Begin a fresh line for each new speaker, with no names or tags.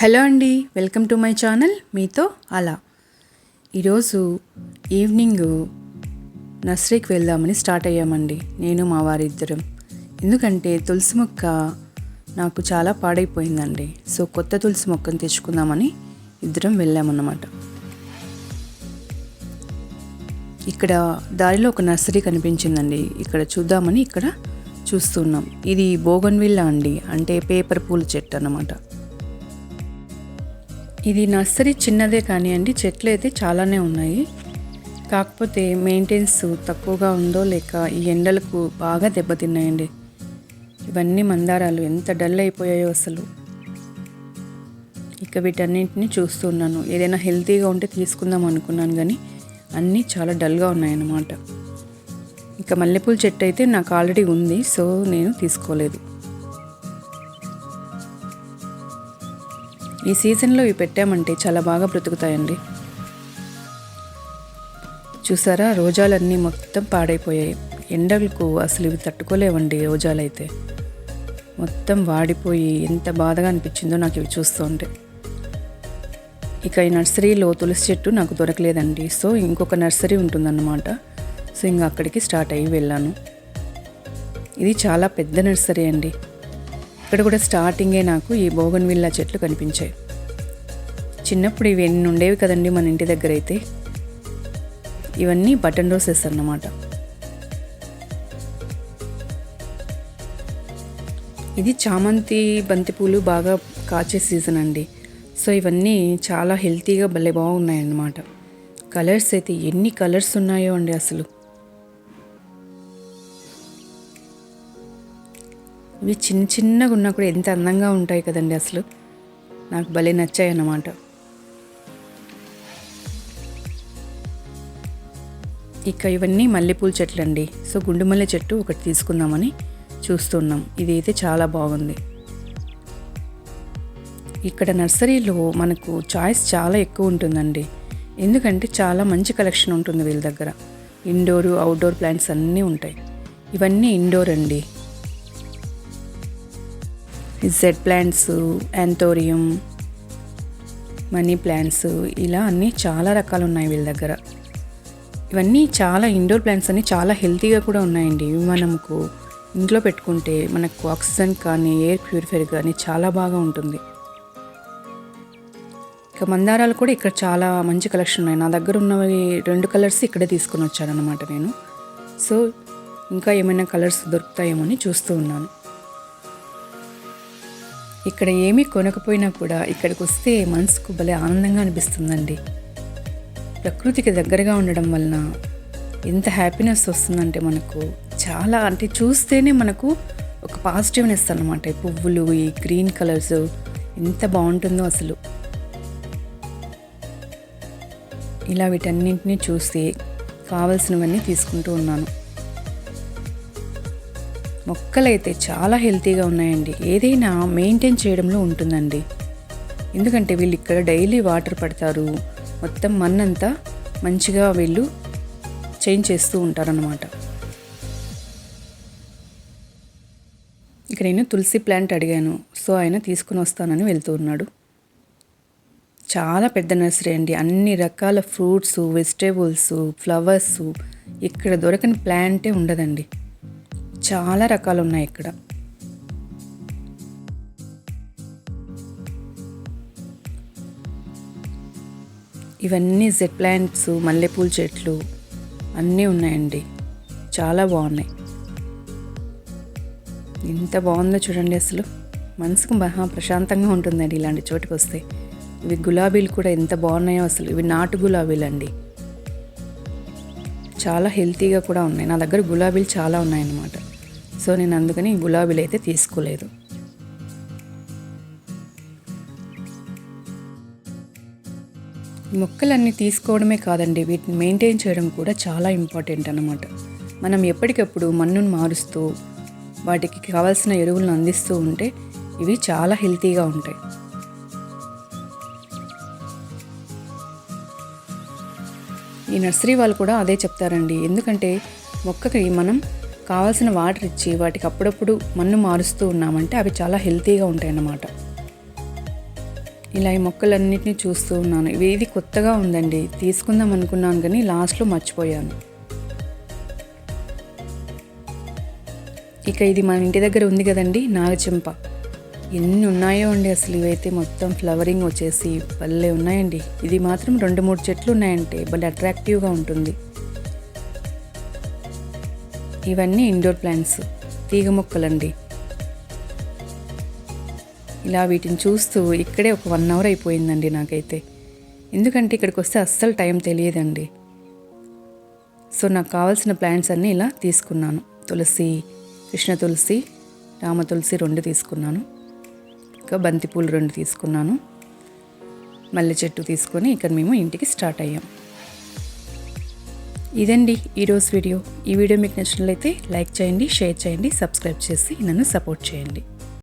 Hello అండి welcome to my channel మీతో అలా. ఈరోజు ఈవినింగ్ నర్సరీకి వెళ్దామని స్టార్ట్ అయ్యామండి నేను మా వారిద్దరం. ఎందుకంటే తులసి మొక్క నాకు చాలా పాడైపోయిందండి సో కొత్త తులసి మొక్కను తెచ్చుకుందామని ఇద్దరం వెళ్ళామన్నమాట. ఇక్కడ దారిలో ఒక నర్సరీ కనిపించిందండి ఇక్కడ చూద్దామని ఇక్కడ చూస్తున్నాం. ఇది బోగన్విల్లా అండి అంటే పేపర్ పూల చెట్టు అన్నమాట. ఇది నర్సరీ చిన్నదే కానివ్వండి చెట్లు అయితే చాలానే ఉన్నాయి. కాకపోతే మెయింటెనెన్స్ తక్కువగా ఉందో లేక ఈ ఎండలకు బాగా దెబ్బతిన్నాయండి. ఇవన్నీ మందారాలు ఎంత డల్ అయిపోయాయో అసలు. ఇక వీటన్నింటినీ చూస్తున్నాను ఏదైనా హెల్తీగా ఉంటే తీసుకుందాం అనుకున్నాను కానీ అన్నీ చాలా డల్గా ఉన్నాయన్నమాట. ఇక మల్లెపూల చెట్టు అయితే నాకు ఆల్రెడీ ఉంది సో నేను తీసుకోలేదు. ఈ సీజన్లో ఇవి పెట్టామంటే చాలా బాగా బ్రతుకుతాయండి. చూసారా? రోజాలన్నీ మొత్తం పాడైపోయాయి. ఎండలకు అసలు ఇవి తట్టుకోలేవండి రోజాలైతే. మొత్తం వాడిపోయి ఎంత బాధగా అనిపించిందో నాకు ఇవి చూస్తుంటే. ఇక ఈ నర్సరీలో తులసి చెట్టు నాకు దొరకలేదండి. సో ఇంకొక నర్సరీ ఉంటుందన్నమాట. సో ఇంక అక్కడికి స్టార్ట్ అయ్యి వెళ్ళాను. ఇది చాలా పెద్ద నర్సరీ అండి. ఇక్కడ కూడా స్టార్టింగే నాకు ఈ బోగన్విల్లా చెట్లు కనిపించాయి. చిన్నప్పుడు ఇవి ఎన్ని ఉండేవి కదండి మన ఇంటి దగ్గర అయితే. ఇవన్నీ బటన్ రోసెస్ అన్నమాట. ఇది చామంతి బంతిపూలు బాగా కాచే సీజన్ అండి. సో ఇవన్నీ చాలా హెల్తీగా భలే బాగున్నాయి అన్నమాట కలర్స్ అయితే ఎన్ని కలర్స్ ఉన్నాయో అండి అసలు. ఇవి చిన్న చిన్నగా ఉన్నా కూడా ఎంత అందంగా ఉంటాయి కదండి అసలు. నాకు భలే నచ్చాయి అన్నమాట. ఇక ఇవన్నీ మల్లెపూల చెట్లు అండి సో గుండు మల్లె చెట్టు ఒకటి తీసుకుందామని చూస్తున్నాం. ఇది అయితే చాలా బాగుంది. ఇక్కడ నర్సరీలో మనకు చాయిస్ చాలా ఎక్కువ ఉంటుందండి. ఎందుకంటే చాలా మంచి కలెక్షన్ ఉంటుంది వీళ్ళ దగ్గర. ఇండోరు అవుట్డోర్ ప్లాంట్స్ అన్నీ ఉంటాయి. ఇవన్నీ ఇండోర్ అండి. Z plants anthurium money plants ఇలా అన్నీ చాలా రకాలు ఉన్నాయి వీళ్ళ దగ్గర. ఇవన్నీ చాలా ఇండోర్ ప్లాంట్స్ అన్నీ చాలా హెల్తీగా కూడా ఉన్నాయండి. ఇవి మనకు ఇంట్లో పెట్టుకుంటే మనకు ఆక్సిజన్ కానీ ఎయిర్ ప్యూరిఫైర్ కానీ చాలా బాగా ఉంటుంది. ఇక మందారాలు కూడా ఇక్కడ చాలా మంచి కలెక్షన్ ఉన్నాయి. నా దగ్గర ఉన్నవి రెండు కలర్స్ ఇక్కడే తీసుకొని వచ్చానన్నమాట నేను. సో ఇంకా ఏమైనా కలర్స్ దొరుకుతాయేమో అని చూస్తూ ఉన్నాను. ఇక్కడ ఏమీ కొనకపోయినా కూడా ఇక్కడికి వస్తే మనసుకు భలే ఆనందంగా అనిపిస్తుందండి. ప్రకృతికి దగ్గరగా ఉండడం వలన ఎంత హ్యాపీనెస్ వస్తుందంటే మనకు చాలా అంటే చూస్తేనే మనకు ఒక పాజిటివ్నెస్ అనమాట ఈ పువ్వులు ఈ గ్రీన్ కలర్స్ ఎంత బాగుంటుందో అసలు. ఇలా వీటన్నింటినీ చూసి కావలసినవన్నీ తీసుకుంటూ ఉన్నాను. మొక్కలైతే చాలా హెల్తీగా ఉన్నాయండి. ఏదైనా మెయింటైన్ చేయడంలో ఉంటుందండి. ఎందుకంటే వీళ్ళు ఇక్కడ డైలీ వాటర్ పడతారు. మొత్తం మన్నంతా మంచిగా వీళ్ళు చేంజ్ చేస్తూ ఉంటారన్నమాట. ఇక నేను తులసి ప్లాంట్ అడిగాను. సో ఆయన తీసుకుని వస్తానని వెళ్తూ ఉన్నాడు. చాలా పెద్ద నర్సరీ అండి. అన్ని రకాల ఫ్రూట్స్ వెజిటేబుల్స్ ఫ్లవర్స్ ఇక్కడ దొరకని ప్లాంటే ఉండదండి. చాలా రకాలు ఉన్నాయి ఇక్కడ. ఇవన్నీ జెడ్ ప్లాంట్స్ మల్లెపూల చెట్లు అన్నీ ఉన్నాయండి. చాలా బాగున్నాయి. ఎంత బాగుందో చూడండి అసలు. మనసుకు మహా ప్రశాంతంగా ఉంటుందండి ఇలాంటి చోటుకు వస్తే. ఇవి గులాబీలు కూడా ఎంత బాగున్నాయో అసలు. ఇవి నాటు గులాబీలు అండి చాలా హెల్తీగా కూడా ఉన్నాయి. నా దగ్గర గులాబీలు చాలా ఉన్నాయన్నమాట. సో నేను అందుకని గులాబీలు అయితే తీసుకోలేదు. మొక్కలన్నీ తీసుకోవడమే కాదండి వీటిని మెయింటైన్ చేయడం కూడా చాలా ఇంపార్టెంట్ అన్నమాట. మనం ఎప్పటికప్పుడు మన్నును మారుస్తూ వాటికి కావాల్సిన ఎరువులను అందిస్తూ ఉంటే ఇవి చాలా హెల్తీగా ఉంటాయి. ఈ నర్సరీ వాళ్ళు కూడా అదే చెప్తారండి ఎందుకంటే మొక్కకి మనం కావాల్సిన వాటర్ ఇచ్చి వాటికి అప్పుడప్పుడు మన్ను మారుస్తూ ఉన్నామంటే అవి చాలా హెల్తీగా ఉంటాయి అన్నమాట ఇలా ఈ మొక్కలన్నిటిని చూస్తూ ఉన్నాను. ఇవి ఇది కొత్తగా ఉందండి. తీసుకుందాం అనుకున్నాను కానీ లాస్ట్లో మర్చిపోయాను. ఇక ఇది మన ఇంటి దగ్గర ఉంది కదండి నాగచింప. ఎన్ని ఉన్నాయో అండి అసలు ఇవైతే మొత్తం ఫ్లవరింగ్ వచ్చేసి భలే ఉన్నాయండి. ఇది మాత్రం రెండు మూడు చెట్లు ఉన్నాయంటే భలే అట్రాక్టివ్గా ఉంటుంది. ఇవన్నీ ఇండోర్ ప్లాంట్స్. తీగ మొక్కలండి. ఇలా వీటిని చూస్తూ ఇక్కడే ఒక వన్ అవర్ అయిపోయిందండి నాకైతే. ఎందుకంటే ఇక్కడికి వస్తే అస్సలు టైం తెలియదండి. సో నాకు కావాల్సిన ప్లాంట్స్ అన్నీ ఇలా తీసుకున్నాను. తులసి కృష్ణ తులసి రామ తులసి రెండు తీసుకున్నాను. ఇంకా బంతిపూలు రెండు తీసుకున్నాను. మల్లె చెట్టు తీసుకొని ఇక్కడ మేము ఇంటికి స్టార్ట్ అయ్యాం. ఇదండి ఈరోజు వీడియో. ఈ వీడియో మీకు నచ్చినట్లయితే లైక్ చేయండి షేర్ చేయండి సబ్స్క్రైబ్ చేసి నన్ను సపోర్ట్ చేయండి.